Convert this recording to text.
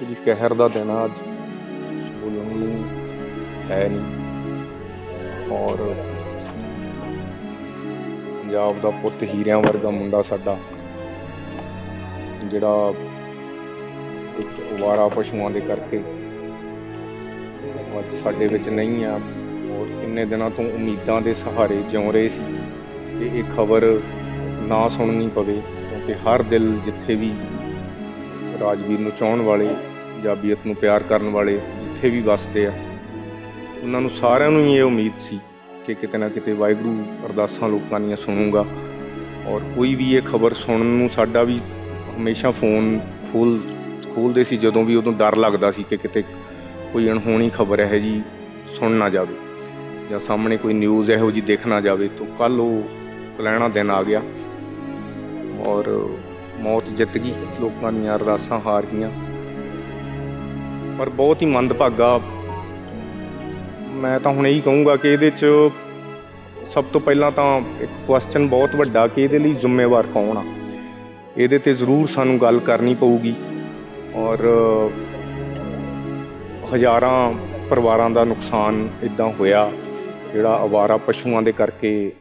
ਕਿ ਕਹਿਰ ਦਾ ਦਿਨ ਆ ਅੱਜ। ਬੋਲਣ ਹੈ ਨਹੀਂ। ਔਰ ਪੰਜਾਬ ਦਾ ਪੁੱਤ ਹੀਰਿਆਂ ਵਰਗਾ ਮੁੰਡਾ ਸਾਡਾ, ਜਿਹੜਾ ਇੱਕ ਅਵਾਰਾ ਪਸ਼ੂਆਂ ਦੇ ਕਰਕੇ ਅੱਜ ਸਾਡੇ ਵਿੱਚ ਨਹੀਂ ਆ। ਔਰ ਕਿੰਨੇ ਦਿਨਾਂ ਤੋਂ ਉਮੀਦਾਂ ਦੇ ਸਹਾਰੇ ਜਿਉ ਰਹੇ ਸੀ। ਤੇ ਇਹ ਖਬਰ ਨਾ ਸੁਣਨੀ ਪਵੇ, ਕਿਉਂਕਿ ਹਰ ਦਿਲ ਜਿੱਥੇ ਵੀ ਰਾਜਵੀਰ ਨੂੰ ਚਾਹਣ ਵਾਲੇ ਪੰਜਾਬੀਅਤ ਨੂੰ ਪਿਆਰ ਕਰਨ ਵਾਲੇ ਜਿੱਥੇ ਵੀ ਵੱਸਦੇ ਆ, ਉਹਨਾਂ ਨੂੰ ਸਾਰਿਆਂ ਨੂੰ ਹੀ ਇਹ ਉਮੀਦ ਸੀ ਕਿ ਕਿਤੇ ਨਾ ਕਿਤੇ ਵਾਹਿਗੁਰੂ ਅਰਦਾਸਾਂ ਲੋਕਾਂ ਦੀਆਂ ਸੁਣੂਗਾ ਔਰ ਕੋਈ ਵੀ ਇਹ ਖਬਰ ਸੁਣਨ ਨੂੰ ਸਾਡਾ ਵੀ ਹਮੇਸ਼ਾ ਫੋਨ ਖੋਲ, ਖੋਲਦੇ ਸੀ ਜਦੋਂ ਵੀ ਉਦੋਂ ਡਰ ਲੱਗਦਾ ਸੀ ਕਿ ਕਿਤੇ ਕੋਈ ਅਣਹੋਣੀ ਖਬਰ ਹੈ ਜੀ ਸੁਣ ਨਾ ਜਾਵੇ ਜਾਂ ਸਾਹਮਣੇ ਕੋਈ ਨਿਊਜ਼ ਇਹੋ ਜੀ ਦੇਖ ਨਾ ਜਾਵੇ ਤਾਂ ਕੱਲ ਉਹ ਕਲੈਣਾ ਦਿਨ ਆ ਗਿਆ ਔਰ ਮੌਤ ਜਿੱਤ ਗਈ, ਲੋਕਾਂ ਦੀਆਂ ਅਰਦਾਸਾਂ ਹਾਰ ਗਈਆਂ। ਪਰ ਬਹੁਤ ਹੀ ਮੰਦਭਾਗਾ। ਮੈਂ ਤਾਂ ਹੁਣ ਇਹੀ ਕਹੂੰਗਾ ਕਿ ਇਹਦੇ 'ਚ ਸਭ ਤੋਂ ਪਹਿਲਾਂ ਤਾਂ ਇੱਕ ਕੁਐਸਚਨ ਬਹੁਤ ਵੱਡਾ ਕਿ ਇਹਦੇ ਲਈ ਜ਼ਿੰਮੇਵਾਰ ਕੌਣ ਆ? ਇਹਦੇ ਤੇ ਜ਼ਰੂਰ ਸਾਨੂੰ ਗੱਲ ਕਰਨੀ ਪਊਗੀ ਔਰ ਹਜ਼ਾਰਾਂ ਪਰਿਵਾਰਾਂ ਦਾ ਨੁਕਸਾਨ ਇਦਾਂ ਹੋਇਆ ਜਿਹੜਾ ਅਵਾਰਾ ਪਸ਼ੂਆਂ ਦੇ ਕਰਕੇ